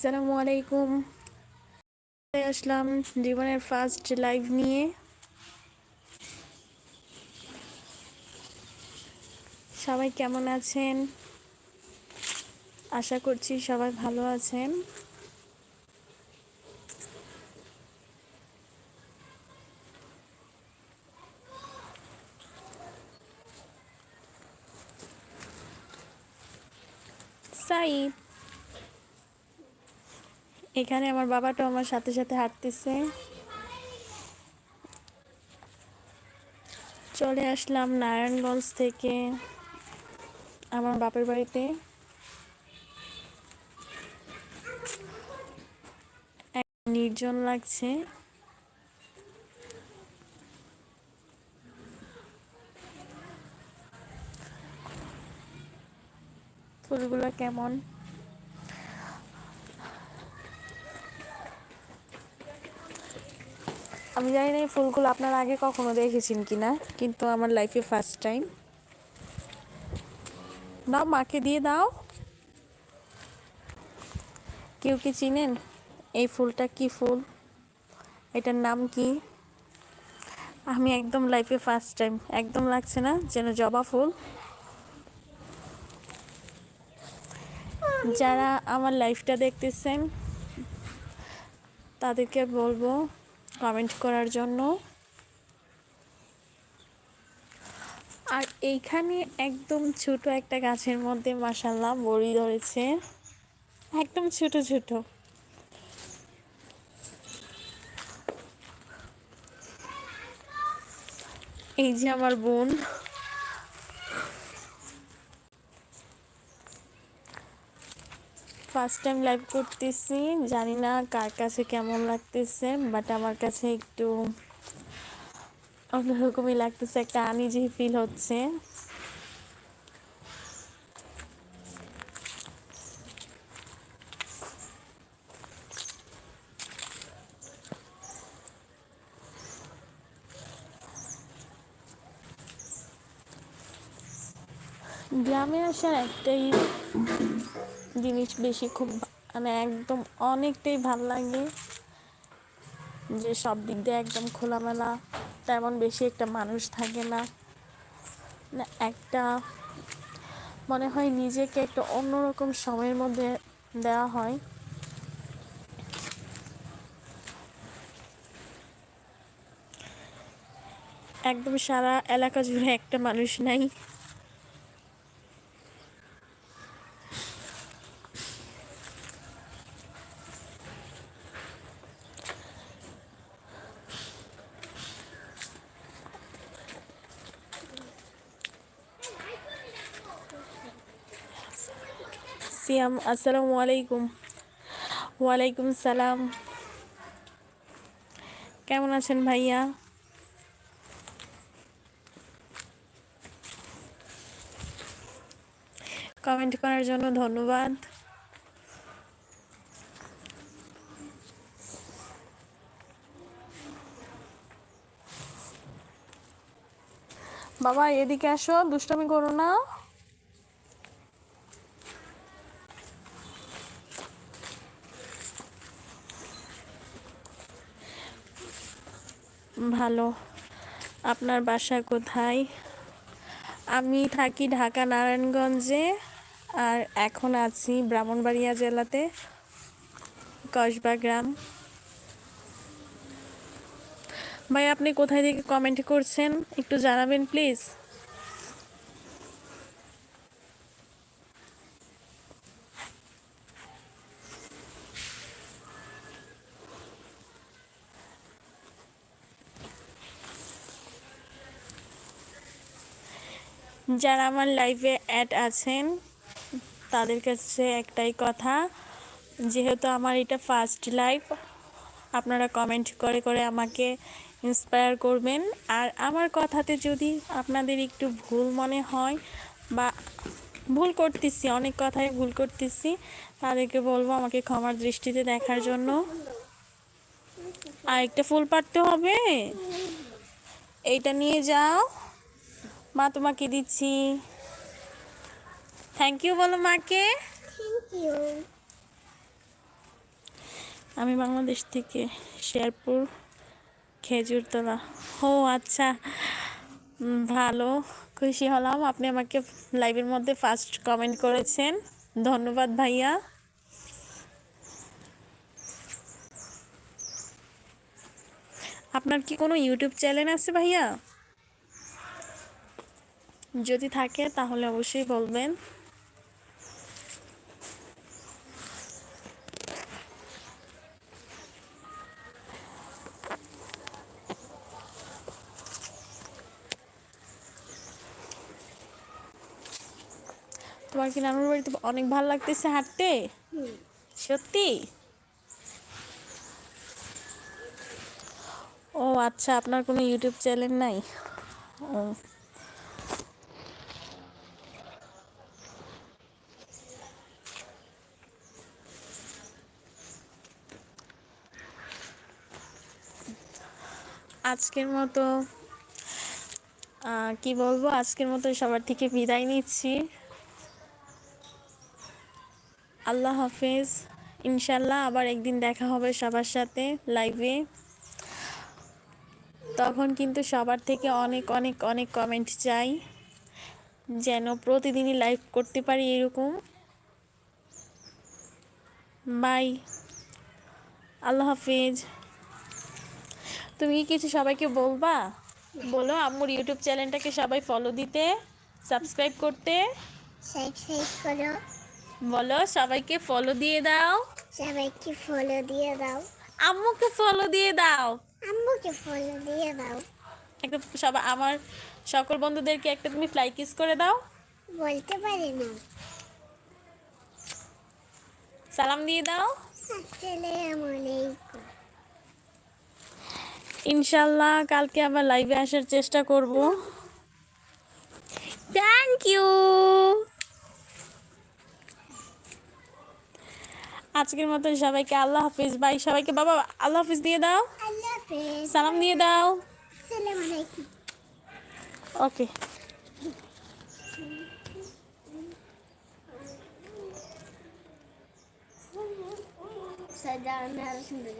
আসসালামু আলাইকুম। আসলাম জীবনের ফার্স্ট লাইভ নিয়ে। সবাই কেমন আছেন? আশা করছি সবাই ভালো আছেন। সাইদ এখানে আমার বাবাটা আমার সাথে সাথে হাঁটতেছে। চলে আসলাম নারায়ণগঞ্জ থেকে আমার বাপের বাড়িতে। নির্জন লাগছে। ফুলগুলো কেমন? আমি জানি না এই ফুলগুলো আপনারা আগে কখনো দেখেছেন কি না, কিন্তু আমার লাইফে ফার্স্ট টাইম দাও মাকে দিয়ে দাও। কেউ কি চিনেন? এই ফুলটা কি ফুল? এটার নাম কি? আমি একদম লাইফে ফার্স্ট টাইম একদম লাগছে না? যেন জবা ফুল। যারা আমার লাইফটা দেখতেছেন, তাদেরকে বলব কমেন্ট করার জন্য। আর এইখানে একদম ছোট একটা গাছের মধ্যে মাসাল্লাহ বড়ি ধরেছে। একদম ছোট ছোট। এই যে আমার বোন। ফার্স্ট টাইম লাইভ করতেছি। জানি না কার কাছে কেমন লাগতেছে বাট আমার কাছে একটু অন্যরকমই লাগতেছে, একটা আনিজি ফিল হচ্ছে। গ্রামে আসার একটাই জিনিস বেশি খুব মানে একদম অনেকটাই ভালো লাগে। যে সব দিক দিয়ে একদম খোলামেলা, তেমন বেশি একটা মানুষ থাকে না। না একটা মনে হয় নিজেকে একটা অন্যরকম সময়ের মধ্যে দেওয়া হয়। একদম সারা এলাকা জুড়ে একটা মানুষ নাই। সিয়াম, আসসালামু আলাইকুম। ওয়ালাইকুম সালাম। কেমন আছেন ভাইয়া? কমেন্ট করার জন্য ধন্যবাদ। বাবা, এদিকে আসো, দুষ্টামি করো না। ভালো। আপনার বাসা কোথায়? আমি থাকি ঢাকা নারায়ণগঞ্জে আর এখন আছি ব্রাহ্মণবাড়িয়া জেলাতে, কসবা গ্রাম। ভাই, আপনি কোথায় থেকে কমেন্ট করছেন? একটু জানাবেন প্লিজ যারা আমার লাইফে অ্যাড আছেন, তাদের কাছে একটাই কথা, যেহেতু আমার এটা ফার্স্ট লাইভ আপনারা কমেন্ট করে করে আমাকে ইন্সপায়ার করবেন। আর আমার কথাতে যদি আপনাদের একটু ভুল মনে হয় বা ভুল করতেছি, অনেক কথাই ভুল করতেছি, তাদেরকে বলব আমাকে ক্ষমার দৃষ্টিতে দেখার জন্য। আর একটা ফুল পাড়তে হবে। এইটা নিয়ে যাও। মা তোমাকে দিচ্ছি। থ্যাংক ইউ বলো মাকে. আমি বাংলাদেশ থেকে শেরপুর খেজুরতলা। ও আচ্ছা। ভালো। খুশি হলাম। আপনি আমাকে লাইভের মধ্যে ফার্স্ট কমেন্ট করেছেন। ধন্যবাদ ভাইয়া। আপনার কি কোনো ইউটিউব চ্যানেল আছে ভাইয়া? যদি থাকে, তাহলে অবশ্যই বলবেন। তোমার কি নানুর বাড়িতে অনেক ভালো লাগতেছে হাঁটতে? সত্যি? ও আচ্ছা আপনার কোনো ইউটিউব চ্যানেল নাই? ও। আজকের মতো কি বলব? আজকের মতো সবার থেকে বিদায় নিচ্ছি। আল্লাহ হাফেজ। ইনশাল্লাহ আবার একদিন দেখা হবে সবার সাথে লাইভে তখন কিন্তু সবার থেকে অনেক অনেক অনেক কমেন্ট চাই, যেন প্রতিদিনই লাইভ করতে পারি এরকম। বাই আল্লাহ হাফিজ। তুমি কি কিছু সবাইকে বলবা? বলো আম্মুর ইউটিউব চ্যানেলটাকে সবাই ফলো দিতে সাবস্ক্রাইব করতে। সাবস্ক্রাইব করো। বলো সবাইকে ফলো দিয়ে দাও। সবাইকে ফলো দিয়ে দাও। আম্মুকে ফলো দিয়ে দাও। আম্মুকে ফলো দিয়ে দাও। একটা সবাই আমার সকল বন্ধুদেরকে একটা তুমি ফ্লাই কিস করে দাও। বলতে পারি না। সালাম দিয়ে দাও। আসসালামু আলাইকুম। ইনশাল্লাহ কালকে আবার লাইভে আসার চেষ্টা করব। থ্যাংক ইউ আজকের মতন সবাইকে আল্লাহ হাফিজ। বাই সবাইকে বাবা আল্লাহ হাফিজ দিয়ে দাও। সালাম দিয়ে দাও। ওকে সাদা আমি আরও সুন্দর